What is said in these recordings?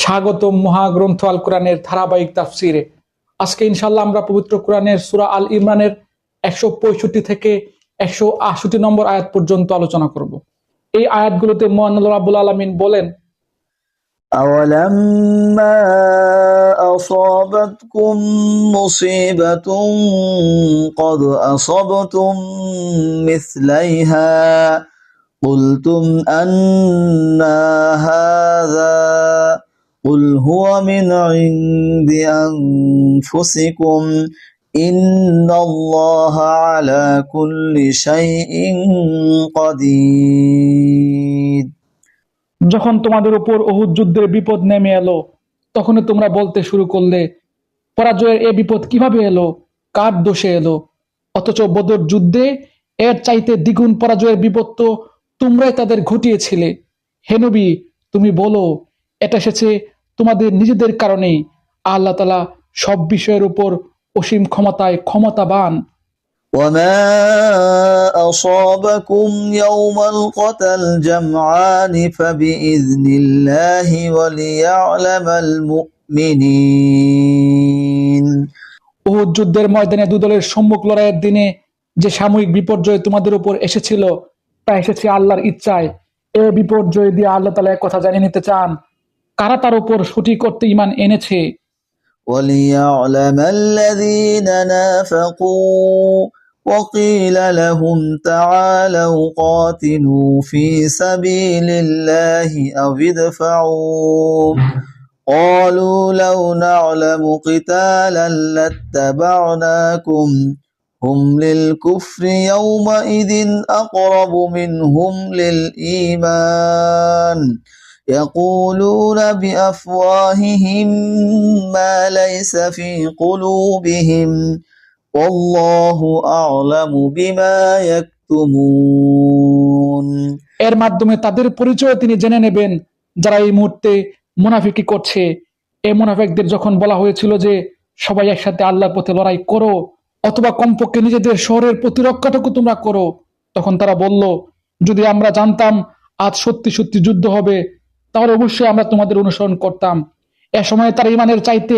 স্বাগত মহাগ্রন্থ আল কোরআনের ধারাবাহিক তাফসিরে আজকে ইনশাল্লাহ আমরা পবিত্র কোরআনের সুরা আল ইমরানের একশো পঁয়ষট্টি থেকে একশো আষট্টি নম্বর আয়াত পর্যন্ত আলোচনা করব এই আয়াতগুলোতে মোহান্ন রাবুল আলমিন বলেন أولما أصابتكم مصيبة قد أصبتم مثليها قلتم أنا هذا قل هو من عند أنفسكم إن الله على كل شيء قدير যখন তোমাদের উপর অহুদ যুদ্ধের বিপদ নেমে এলো তখনই তোমরা বলতে শুরু করলে পরাজয়ের এ বিপদ কিভাবে এলো কার দোষে এলো অথচ বদর যুদ্ধে এর চাইতে দ্বিগুণ পরাজয়ের বিপদ তো তোমরাই তাদের ঘটিয়েছিলে হেনবি তুমি বলো এটা এসেছে তোমাদের নিজেদের কারণেই আল্লাহ তালা সব বিষয়ের উপর অসীম ক্ষমতায় ক্ষমতাবান وما أصابكم يوم القتل الجمعان فبإذن الله وليعلم المؤمنين উহুদ যুদ্ধের ময়দানে দু দলের সম্মুখ লড়াইয়ের দিনে যে সাময়িক বিপর্যয় তোমাদের উপর এসেছিল তা এসেছে আল্লাহর ইচ্ছায় এ বিপর্যয় দিয়ে আল্লাহ তালা এক কথা জানিয়ে নিতে চান কারা তার উপর সঠিক করতে ইমান এনেছে وليعلم الذين نافقوا وقيل لهم تعالوا قاتلوا في سبيل الله أو ادفعوا قالوا لو نعلم قتالا لاتبعناكم هم للكفر يومئذ أقرب منهم للإيمان يقولون بأفواههم ما ليس في قلوبهم والله أعلم بما يكتمون এর মাধ্যমে তাদের পরিচয় তিনি জেনে নেবেন যারা এই মুহূর্তে মুনাফিকি করছে এই মুনাফিকদের যখন বলা হয়েছিল যে সবাই একসাথে আল্লাহর পথে লড়াই করো অথবা কমপক্ষে নিজেদের শহরের প্রতিরক্ষাটুকু তোমরা করো তখন তারা বলল যদি আমরা জানতাম আজ সত্যি সত্যি যুদ্ধ হবে তাহলে অবশ্যই আমরা তোমাদের অনুসরণ করতাম এ সময় তারা ইমানের চাইতে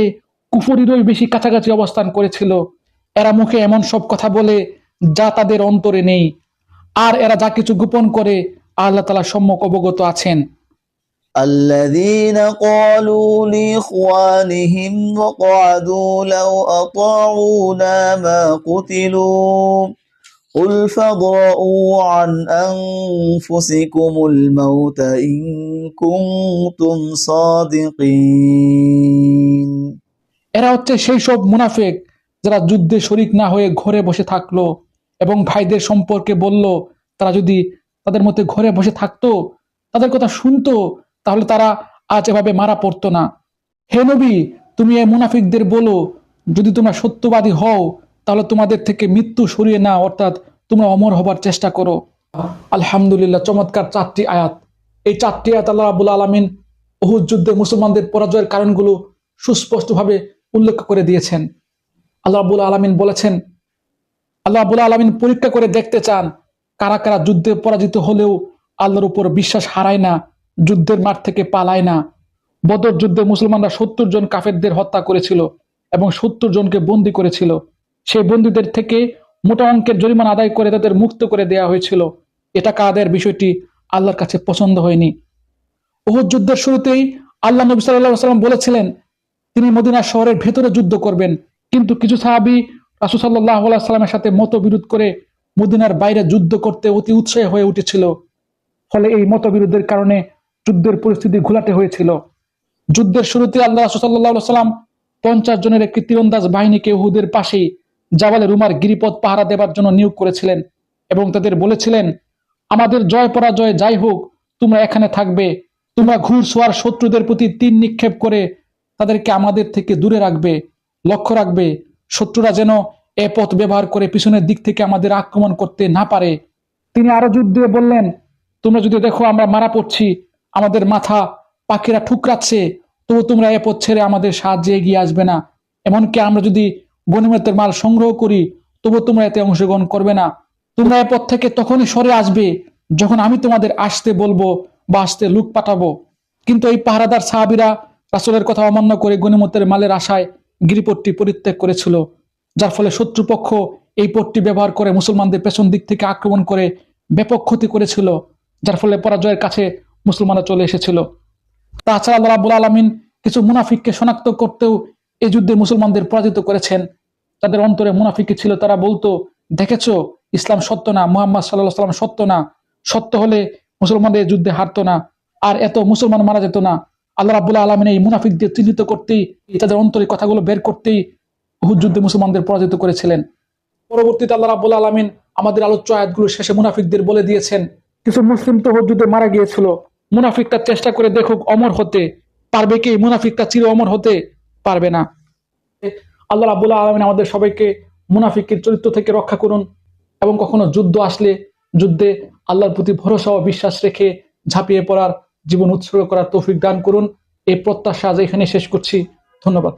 কুফরিরই বেশি কাছাকাছি অবস্থান করেছিল এরা মুখে এমন সব কথা বলে যা তাদের অন্তরে নেই আর এরা যা কিছু গোপন করে আল্লাহ তালা সম্যক অবগত আছেন الذين قالوا لإخوانهم وقعدوا لو أطاعونا ما قتلوا قل فاضرؤوا عن أنفسكم الموت إن كنتم صادقين এরা হচ্ছে সেই সব মুনাফেক যারা যুদ্ধে শরিক না হয়ে ঘরে বসে থাকলো এবং ভাইদের সম্পর্কে বলল তারা যদি তাদের মধ্যে ঘরে বসে থাকতো তাদের কথা শুনতো তাহলে তারা আজ এভাবে মারা পড়তো না হে নবী তুমি এই মুনাফিকদের বলো যদি তোমরা সত্যবাদী হও তাহলে তোমাদের থেকে মৃত্যু সরিয়ে না অর্থাৎ তোমরা অমর হবার চেষ্টা করো। আলহামদুলিল্লাহ, চমৎকার চারটি আয়াত। এই চারটি আয়াত আল্লাহ রাবুল আলমিন অহুদ যুদ্ধে মুসলমানদের পরাজয়ের কারণগুলো সুস্পষ্টভাবে উল্লেখ করে দিয়েছেন। আল্লাহ রাবুল আলমিন বলেছেন, আল্লাহ রাবুল আলমিন পরীক্ষা করে দেখতে চান কারা কারা যুদ্ধে পরাজিত হলেও আল্লাহর উপর বিশ্বাস হারায় না, যুদ্ধের মাঠ থেকে পালায় না। বদর যুদ্ধে মুসলমানরা সত্তর জন কাফেরদের হত্যা করেছিল এবং সত্তর জনকে বন্দি করেছিল। সেই বন্দীদের থেকে মোটা অঙ্কের জরিমানা আদায় করে তাদের মুক্ত করে দেওয়া হয়েছিল। এটা কাদের বিষয়টি আল্লাহর কাছে পছন্দ হয়নি। ওহুদ যুদ্ধের শুরুতেই আল্লাহ নবী সাল্লাহ সাল্লাম বলেছিলেন, তিনি মদিনা শহরের ভেতরে যুদ্ধ করবেন। কিন্তু কিছু সাহাবি রাসু সাল্লাহ সাল্লামের সাথে করে মদিনার বাইরে যুদ্ধ করতে অতি উৎসাহী হয়ে উঠেছিল। ফলে এই মতবিরোধের কারণে যুদ্ধের পরিস্থিতি ঘোলাটে হয়েছিল। যুদ্ধের শুরুতে আল্লাহ রাসূলুল্লাহ সাল্লাম পঞ্চাশ জনের একটি তীরন্দাজ বাহিনীকে উহুদের পাশেই জাবালে রুমার গিরিপথ পাহারা দেবার জন্য নিয়োগ করেছিলেন এবং তাদের বলেছিলেন, আমাদের জয় পরাজয় যাই হোক, তোমরা এখানে থাকবে। তোমরা ঘুর সোয়ার শত্রুদের প্রতি তীর নিক্ষেপ করে তাদেরকে আমাদের থেকে দূরে রাখবে, লক্ষ্য রাখবে। শত্রুরা যেন এ পথ ব্যবহার করে পিছনের দিক থেকে আমাদের আক্রমণ করতে না পারে। তিনি আরও যুদ্ধে বললেন, তোমরা যদি দেখো আমরা মারা পড়ছি, আমাদের মাথা পাখিরা ঠুকরাচ্ছে, তবু তোমরা এ পথ ছেড়ে আমাদের সাহায্যে এগিয়ে আসবে না। এমনকি আমরা যদি গণিমতের মাল সংগ্রহ করি তবু তোমরা এতে অংশগ্রহণ করবে না। তোমরা এ পথ থেকে তখনই সরে আসবে যখন আমি তোমাদের আসতে বলব বা আসতে লুক পাঠাবো। কিন্তু এই পাহারাদার সাহাবিরা রাসূলের কথা অমান্য করে গণিমতের মালের আশায় গিরিপটটি পরিত্যাগ করেছিল, যার ফলে শত্রুপক্ষ এই পটটি ব্যবহার করে মুসলমানদের পেছন দিক থেকে আক্রমণ করে ব্যাপক ক্ষতি করেছিল, যার ফলে পরাজয়ের কাছে মুসলমানরা চলে এসেছিল। তাছাড়া আল্লাহ আলমিন কিছু মুনাফিককে শনাক্ত করতেও এই যুদ্ধে মুসলমানদের পরাজিত করেছেন। তাদের অন্তরে মুনাফিকি ছিল। তারা বলতো, দেখেছ, ইসলাম সত্য না, মুহাম্মদ সাল্লাহ সাল্লাম সত্য না। সত্য হলে মুসলমানদের যুদ্ধে হারতো না। আর এত মুসলমান মারা যেত না। আল্লাহ রাবুল্লাহ আলমিন এই মুনাফিকদের চিহ্নিত করতেই, তাদের অন্তরে কথাগুলো বের করতেই উহুদ যুদ্ধে মুসলমানদের পরাজিত করেছিলেন। পরবর্তীতে আল্লাহ রাবুল আলমিন আমাদের আলোচ্য আয়াতগুলো শেষে মুনাফিকদের বলে দিয়েছেন, কিছু মুসলিম তো যুদ্ধে মারা গিয়েছিল। মুনাফিক তার চেষ্টা করে দেখুক অমর হতে। পারবে কি মুনাফিক তার চির অমর হতে? পারবে না। আল্লাহ রাবুল্লাহ আলমিন আমাদের সবাইকে মুনাফিকের চরিত্র থেকে রক্ষা করুন এবং কখনো যুদ্ধ আসলে যুদ্ধে আল্লাহর প্রতি ভরসা ও বিশ্বাস রেখে ঝাঁপিয়ে পড়ার, জীবন উৎসর্গ করার তৌফিক দান করুন। এই প্রত্যাশা আজ এখানে শেষ করছি। ধন্যবাদ।